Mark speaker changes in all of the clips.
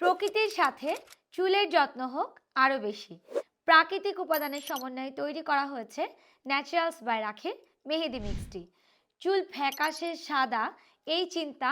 Speaker 1: প্রকৃতির সাথে চুলের যত্ন হোক আরও বেশি। প্রাকৃতিক উপাদানের সমন্বয়ে তৈরি করা হয়েছে ন্যাচারালস বাই রাখে মেহেদি মিক্সটি। চুল ফ্যাকাশে সাদা, এই চিন্তা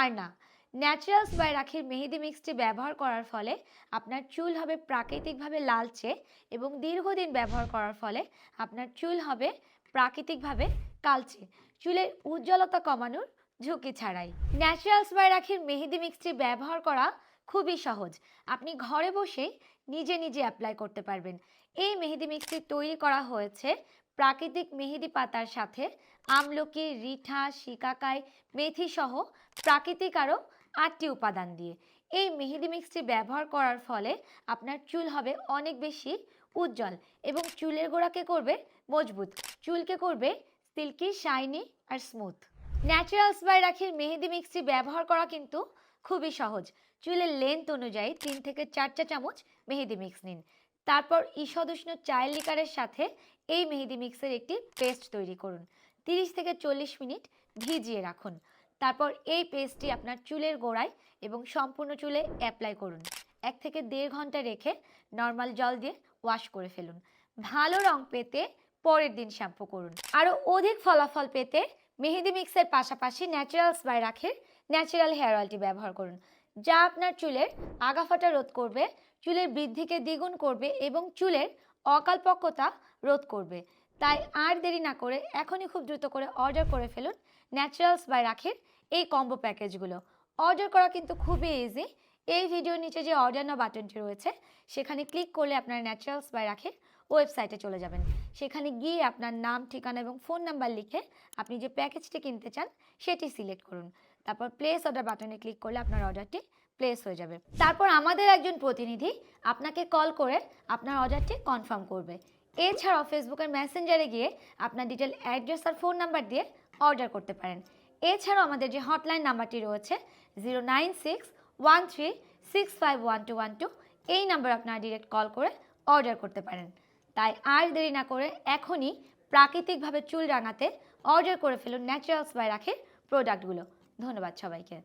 Speaker 1: আর না। ন্যাচারালস বাই রাখির মেহেদি মিক্সটি ব্যবহার করার ফলে আপনার চুল হবে প্রাকৃতিকভাবে লালচে এবং দীর্ঘদিন ব্যবহার করার ফলে আপনার চুল হবে প্রাকৃতিকভাবে কালচে। চুলের উজ্জ্বলতা কমানোর ঝুঁকি ছাড়াই। ন্যাচারালস বাই রাখির মেহেদি মিক্সটি ব্যবহার করা খুবই সহজ। আপনি ঘরে বসেই নিজে নিজে অ্যাপ্লাই করতে পারবেন। এই মেহেদি মিক্সটি তৈরি করা হয়েছে প্রাকৃতিক মেহেদি পাতার সাথে। আমলকি, রিঠা, শিকাকাই মেথি সহ প্রাকৃতিক আরও আটটি উপাদান দিয়ে। এই মেহেদি মিক্সটি ব্যবহার করার ফলে আপনার চুল হবে অনেক বেশি উজ্জ্বল এবং চুলের গোড়াকে করবে মজবুত। চুলকে করবে সিল্কি শাইনি আর স্মুথ ন্যাচারালস বাই রাখির মেহেদি মিক্সটি ব্যবহার করা কিন্তু খুবই সহজ। চুলের লেন্থ অনুযায়ী তিন থেকে চার চা চামচ মেহেদি মিক্স নিন। তারপর ঈষদুষ্ণ চায়ের লিকারের সাথে এই মেহেদি মিক্সের একটি পেস্ট তৈরি করুন। তিরিশ থেকে চল্লিশ মিনিট ভিজিয়ে রাখুন। তারপর এই পেস্টটি আপনার চুলের গোড়ায় এবং সম্পূর্ণ চুলে অ্যাপ্লাই করুন। এক থেকে দেড় ঘণ্টা রেখে নর্মাল জল দিয়ে ওয়াশ করে ফেলুন। ভালো রং পেতে পরের দিন শ্যাম্পু করুন। আরও অধিক ফলাফল পেতে মেহেদি মিক্সের পাশাপাশি naturals by Rakhi natural hair অয়েলটি ব্যবহার করুন, যা আপনার চুলের আগাফাটা রোধ করবে, চুলের বৃদ্ধিকে দ্বিগুণ করবে এবং চুলের অকালপক্কতা রোধ করবে। তাই আর দেরি না করে এখনই খুব দ্রুত করে অর্ডার করে ফেলুন ন্যাচারালস বাই রাখের এই কম্বো প্যাকেজগুলো অর্ডার করা কিন্তু খুবই ইজি এই ভিডিওর নিচে যে অর্ডার না বাটনটি রয়েছে, সেখানে ক্লিক করলে আপনার ন্যাচারালস বাই রাখের ওয়েবসাইটে চলে যাবেন। সেখানে গিয়ে আপনার নাম, ঠিকানা এবং ফোন নাম্বার লিখে আপনি যে প্যাকেজটি কিনতে চান, সেটি সিলেক্ট করুন। তারপর প্লেস অর্ডার বাটনে ক্লিক করলে আপনার অর্ডারটি প্লেস হয়ে যাবে। তারপর আমাদের একজন প্রতিনিধি আপনাকে কল করে আপনার অর্ডারটি কনফার্ম করবে। এছাড়াও ফেসবুকের মেসেঞ্জারে গিয়ে আপনার ডিটেল অ্যাড্রেস আর ফোন নাম্বার দিয়ে অর্ডার করতে পারেন। এছাড়াও আমাদের যে হটলাইন নাম্বারটি রয়েছে zero nine six one three six five one two one two এই নাম্বার আপনারা ডিরেক্ট কল করে অর্ডার করতে পারেন। তাই আর দেরি না করে এখনই প্রাকৃতিকভাবে চুল রাঙাতে অর্ডার করে ফেলুন ন্যাচারালস বাই রাখে প্রোডাক্টগুলো ধন্যবাদ সবাইকে।